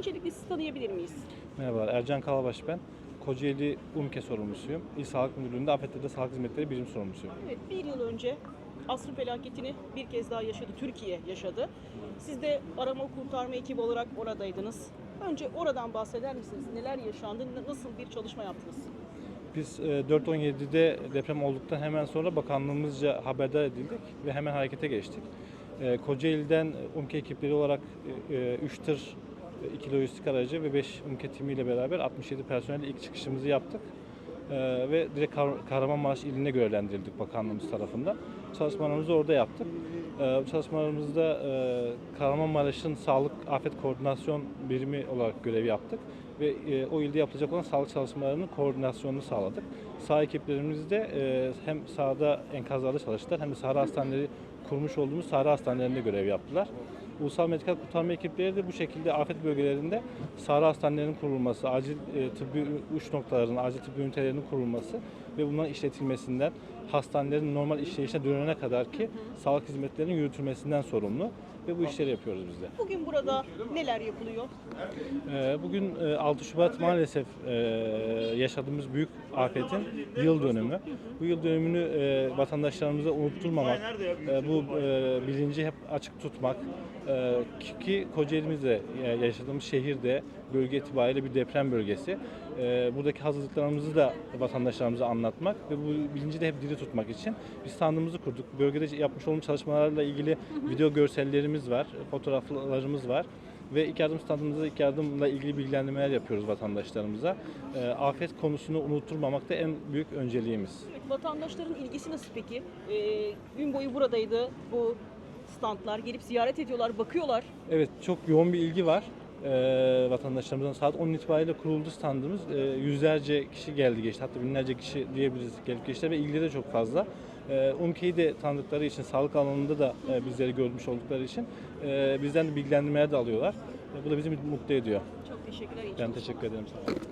Öncelikle sizi tanıyabilir miyiz? Merhaba, Ercan Kalabaş ben. Kocaeli UMKE sorumlusuyum. İl Sağlık Müdürlüğü'nde Afetler'de Sağlık Hizmetleri Birim Sorumlusuyum. Evet, bir yıl önce asrın felaketini bir kez daha yaşadı, Türkiye yaşadı. Siz de arama kurtarma ekibi olarak oradaydınız. Önce oradan bahseder misiniz? Neler yaşandı, nasıl bir çalışma yaptınız? Biz e, 4.17'de deprem olduktan hemen sonra bakanlığımızca haberdar edildik ve hemen harekete geçtik. E, Kocaeli'den UMKE ekipleri olarak 3 tır, 2 lojistik aracı ve 5 UMKE timiyle beraber 67 personelle ilk çıkışımızı yaptık. E, ve direkt Kar- Kahramanmaraş iline görevlendirildik bakanlığımız tarafından. Çalışmalarımızı orada yaptık. E, bu çalışmalarımızda e, Kahramanmaraş'ın Sağlık Afet Koordinasyon Birimi olarak görev yaptık ve e, o ilde yapılacak olan sağlık çalışmalarının koordinasyonunu sağladık. Sağ ekiplerimiz de e, hem sahada enkazlarda çalıştılar hem de saha hastaneleri kurmuş olduğumuz saha hastanelerinde görev yaptılar. Ulusal Medikal Kurtarma ekipleri de bu şekilde afet bölgelerinde sahra hastanelerinin kurulması, acil e, tıbbi uç noktaların, acil tıbbi ünitelerinin kurulması ve bunların işletilmesinden, hastanelerin normal işleyişine dönene kadar ki sağlık hizmetlerinin yürütülmesinden sorumlu ve bu işleri yapıyoruz biz de. Bugün burada neler yapılıyor? Ee, Bugün e, 6 Şubat maalesef e, yaşadığımız büyük afetin yıl dönümü. Bu yıl dönümünü e, vatandaşlarımıza unutturmamak, e, bu e, bilinci hep açık tutmak e, ki- ki Kocaeli'mizde e, yaşadığımız şehirde bölge itibariyle bir deprem bölgesi. E, Buradaki hazırlıklarımızı da vatandaşlarımıza anlatmak ve bu bilinci de hep diri tutmak için biz standımızı kurduk. Bölgede yapmış olduğumuz çalışmalarla ilgili video görsellerimiz var, fotoğraflarımız var ve ilk yardım standımızda ilk yardımla ilgili bilgilendirmeler yapıyoruz vatandaşlarımıza. E, afet konusunu unutturmamak da en büyük önceliğimiz. Vatandaşların ilgisi nasıl peki? Ee, gün boyu buradaydı bu standlar. Gelip ziyaret ediyorlar, bakıyorlar. Evet çok yoğun bir ilgi var. E, vatandaşlarımızdan saat 10 itibariyle kuruldu standımız. E, yüzlerce kişi geldi geçti. Hatta binlerce kişi diyebiliriz gelip geçti ve ilgi de çok fazla. E, UMKE'yi de tanıdıkları için, sağlık alanında da e, bizleri görmüş oldukları için e, bizden de bilgilendirmeler de alıyorlar. E, bu da bizi mutlu ediyor. Çok teşekkürler. Ben teşekkür ederim. Olun.